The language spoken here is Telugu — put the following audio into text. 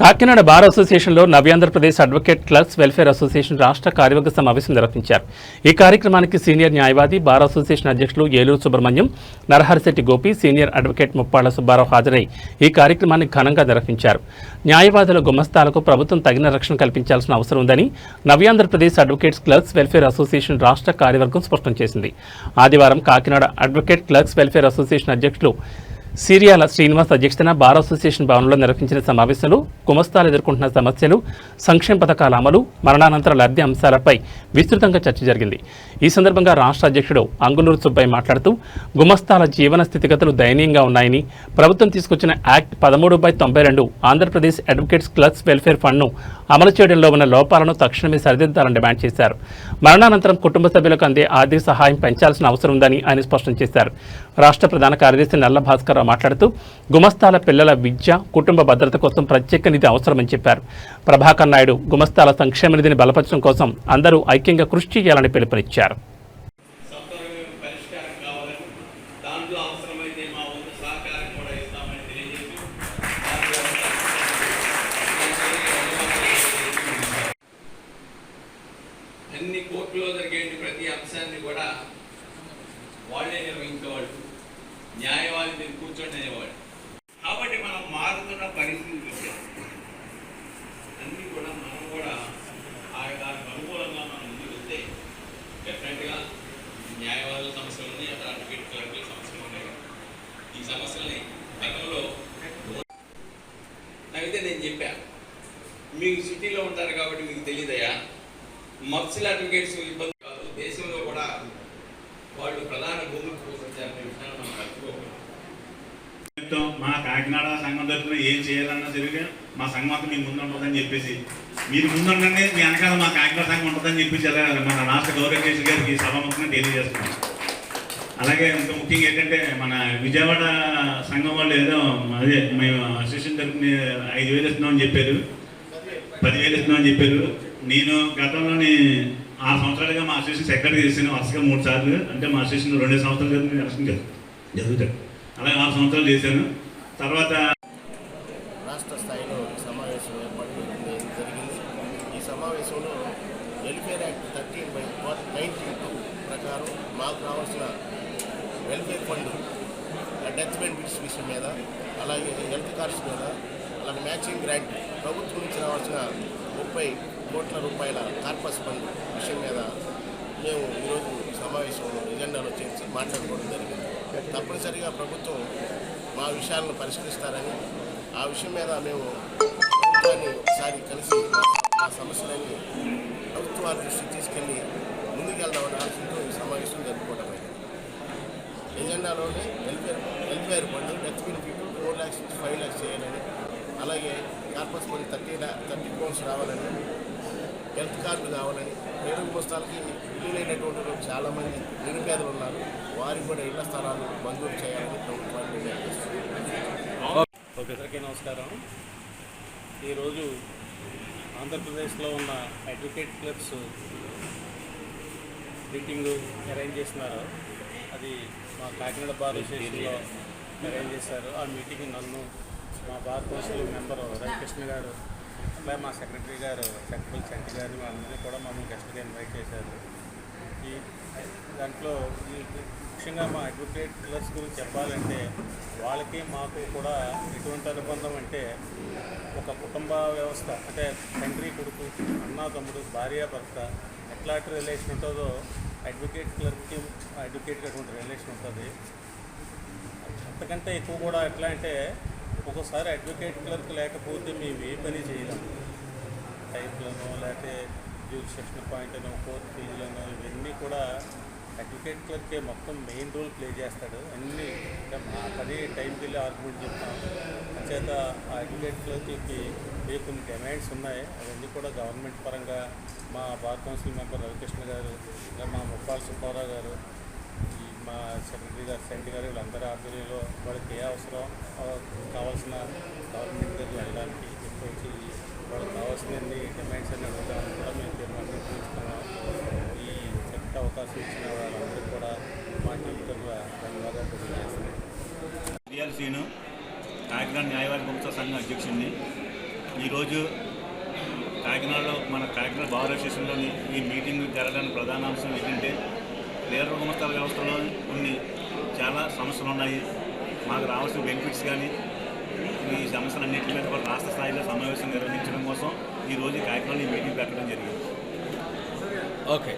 కాకినాడ బార్ అసోసియేషన్లో Navyandhrapradesh advocate clerks welfare association రాష్ట్ర కార్యవర్గ సమావేశం నిర్వహించారు. ఈ కార్యక్రమానికి సీనియర్ న్యాయవాది బార్ అసోసియేషన్ అధ్యక్షులు ఏలూరు సుబ్రహ్మణ్యం నరహరిశెట్టి గోపి సీనియర్ అడ్వకేట్ ముప్పాళ్ళ సుబ్బారావు హాజరై ఈ కార్యక్రమాన్ని ఘనంగా నిర్వహించారు. న్యాయవాదుల గుమస్తాలకు ప్రభుత్వం తగిన రక్షణ కల్పించాల్సిన అవసరం ఉందని Navyandhrapradesh advocates clerks welfare association రాష్ట్ర కార్యవర్గం స్పష్టం చేసింది. ఆదివారం Kakinada advocate clerks welfare association అధ్యక్షులు సిరియాల శ్రీనివాస్ అధ్యక్షతన బార్ అసోసియేషన్ భవనంలో నిర్వహించిన సమావేశంలో గుమస్తాలు ఎదుర్కొంటున్న సమస్యలు సంక్షేమ పథకాల అమలు మరణానంతర లబ్ధి అంశాలపై విస్తృతంగా చర్చ జరిగింది. ఈ సందర్భంగా రాష్ట్ర అధ్యక్షుడు అంగులూరు సుబ్బయ్య మాట్లాడుతూ గుమస్తాల జీవన స్థితిగతులు దయనీయంగా ఉన్నాయని ప్రభుత్వం తీసుకొచ్చిన యాక్ట్ పదమూడు బై తొంభై రెండు ఆంధ్రప్రదేశ్ అడ్వకేట్స్ క్లర్క్స్ వెల్ఫేర్ ఫండ్ను అమలు చేయడంలో ఉన్న లోపాలను తక్షణమే సరిదిద్దాలని డిమాండ్ చేశారు. మరణానంతరం కుటుంబ సభ్యులకు అందే ఆర్థిక సహాయం పెంచాల్సిన అవసరం ఉందని ఆయన స్పష్టం చేశారు. రాష్ట్ర ప్రధాన కార్యదర్శి నల్ల భాస్కర్ మాట్లాడుతూ గుమస్తాల పిల్లల విద్య కుటుంబ భద్రత కోసం ప్రత్యేక నిధి అవసరమని చెప్పారు. ప్రభాకర్ నాయుడు గుమస్తాల సంక్షేమ నిధిని బలపరచడం కోసం అందరూ ఐక్యంగా కృషి చేయాలని పిలుపునిచ్చారు. అన్ని కోర్టులో జరిగే ప్రతి అంశాన్ని కూడా వాళ్ళే నిర్వహించేవాళ్ళు. న్యాయవాది మీరు కూర్చోండి అనేవాళ్ళు కాబట్టి మనం మారుతున్న పరిస్థితి చూసాం అన్ని కూడా మనం కూడా ఆ దానికి అనుకూలంగా మనం ముందుకు వెళ్తే డెఫినెట్గా న్యాయవాదుల సమస్యలు ఉన్నాయి అక్కడ అడ్వకేట్ క్లర్కుల సమస్యలు ఉన్నాయి. ఈ సమస్యల్ని గతంలో అయితే నేను చెప్పాను మీకు సిటీలో ఉంటారు కాబట్టి మీకు తెలియదయా మఫ్సిల్ అడ్వకేట్స్ ఇబ్బంది వాళ్ళు ప్రధాన భూములు విషయాన్ని మనం మర్చిపోకూడదు. మా కాకినాడ సంఘం తరఫున ఏం చేయాలన్నా సరిగా మా సంఘం అంతా మీ ముందు ఉంటుందని చెప్పేసి మీరు ముందు ఉండండి మీ వెనకాల మా కాకినాడ సంఘం ఉంటుందని చెప్పేసి వెళ్ళాలి మన రాష్ట్ర గౌరవేష్ గారికి ఈ సభాముఖంగా తెలియజేస్తున్నాం. అలాగే ఇంకా ముఖ్యంగా ఏంటంటే మన విజయవాడ సంఘం వాళ్ళు ఏదో అదే మేము అసోసియేషన్ తరఫున ఐదు వేలు ఇస్తున్నామని చెప్పారు. పదివేలు ఇస్తున్నామని చెప్పారు. నేను గతంలోని ఆరు సంవత్సరాలుగా మా అసోసియేషన్ సెక్రటరీ చేశాను వరుసగా మూడు సార్లు. అంటే మా అసోసియేషన్ రెండు సంవత్సరాలు జరిగింది ఎలక్షన్ జరుగుతాడు అలాగే ఆరు సంవత్సరాలు చేశాను. తర్వాత రాష్ట్ర స్థాయిలో సమావేశం ఏర్పాటు జరిగింది. ఈ సమావేశంలో welfare act thirteen by nineteen two ప్రకారం మాకు రావాల్సిన వెల్ఫేర్ ఫండ్ డెత్ బెనిఫిట్స్ విషయం మీద అలాగే హెల్త్ కార్డ్స్ మీద అలాగే మ్యాచింగ్ గ్రాంట్ ప్రభుత్వం నుంచి రావాల్సిన ముప్పై కోట్ల రూపాయల కార్పస్ ఫండ్ విషయం మీద మేము ఈరోజు సమావేశంలో ఎజెండాలో చేసి మాట్లాడుకోవడం జరిగింది. తప్పనిసరిగా ప్రభుత్వం మా విషయాలను పరిష్కరిస్తారని ఆ విషయం మీద మేము ప్రభుత్వాన్ని ఒకసారి కలిసి మా సమస్యలని ప్రభుత్వాల దృష్టికి తీసుకెళ్ళి ముందుకెళ్దామని ఆలోచనతో ఈ సమావేశం జరుపుకోవడం ఎజెండాలోనే welfare welfare fund death benefit four lakhs నుంచి ఫైవ్ ల్యాక్స్ చేయాలని అలాగే corpus fund thirty thirty crores రావాలని హెల్త్ కార్డు కావాలని పేరు పుస్తకాలకి ఇల్లు చాలామంది నిరుపేదలు ఉన్నారు. వారికి కూడా ఇళ్ళ స్థలాలు మంజూరు చేయాలని ప్రభుత్వాన్ని డిమాండ్ అందరికీ నమస్కారం. ఈరోజు ఆంధ్రప్రదేశ్లో ఉన్న అడ్వకేట్ క్లబ్స్ మీటింగ్ అరేంజ్ చేస్తున్నారు. అది మా కాకినాడ బార్ అసోసియేషన్లో అరేంజ్ చేశారు. ఆ మీటింగ్ నన్ను మా బార్ కౌన్సిల్ మెంబరు రవికృష్ణ గారు అలాగే మా సెక్రటరీ గారు సెక్రటరీ చంటి గారు వాళ్ళందరినీ కూడా మమ్మల్ని గెస్ట్గా ఇన్వైట్ చేశారు. ఈ దాంట్లో ఈ ముఖ్యంగా మా అడ్వకేట్ క్లర్స్ గురించి చెప్పాలంటే వాళ్ళకి మాకు కూడా ఎటువంటి అనుబంధం అంటే ఒక కుటుంబ వ్యవస్థ అంటే తండ్రి కొడుకు అన్న తమ్ముడు భార్య భర్త ఎట్లాంటి రిలేషన్ ఉంటుందో అడ్వకేట్ క్లర్క్కి అడ్వకేట్కి అటువంటి రిలేషన్ ఉంటుంది. అంతకంటే ఎక్కువ కూడా ఎట్లా అంటే ఒక్కోసారి అడ్వకేట్ క్లర్క్ లేకపోతే మేము ఏ పని చేయలేము. టైప్లను లేకపోతే జ్యూరిస్డిక్షన్ పాయింట్ అని కోర్ట్ ఫీజులను ఇవన్నీ కూడా అడ్వకేట్ క్లర్కే మొత్తం మెయిన్ రోల్ ప్లే చేస్తాడు. అన్నీ మా పది టైంకి వెళ్ళి ఆర్గ్యుమెంట్ చెప్తాం. అంచేత ఆ అడ్వకేట్ క్లర్క్కి ఏ కొన్ని డిమాండ్స్ ఉన్నాయి అవన్నీ కూడా గవర్నమెంట్ పరంగా మా బార్ కౌన్సిల్ మెంబర్ రవికృష్ణ గారు ఇంకా మా ముప్పాల సుబ్బారావు గారు మా సెక్రటరీ గారు సెంటి గారు వీళ్ళందరి ఆధ్వర్యంలో వాళ్ళకి ఏ అవసరం కావాల్సిన గవర్నమెంట్ దగ్గర వెళ్ళడానికి చెప్పొచ్చి వాళ్ళకి కావాల్సిన డిమాండ్స్ అన్ని అడుగుతామని కూడా మేము తీర్మానం తీసుకున్నాం ఈ చక్కటి అవకాశం ఇచ్చిన వాళ్ళందరూ కూడా మా టీం ధన్యవాదాలు తెలియజేస్తున్నాం. రియాల్ సీను కాకినాడ న్యాయవాది గుప్త సంఘం అధ్యక్షుడిని. ఈరోజు కాకినాడలో మన కాకినాడ బార్ అసోసియేషన్లోని ఈ మీటింగ్ జరగడానికి ప్రధాన అంశం ఏంటంటే లేబర్ గుమస్తాల వ్యవస్థలో కొన్ని చాలా సమస్యలు ఉన్నాయి. మాకు రావాల్సిన బెనిఫిట్స్ కానీ ఈ సమస్యలన్నింటి మీద కూడా రాష్ట్ర స్థాయిలో సమావేశం నిర్వహించడం కోసం ఈరోజు కాకినాడలో ఈ మీటింగ్ పెట్టడం జరిగింది. ఓకే.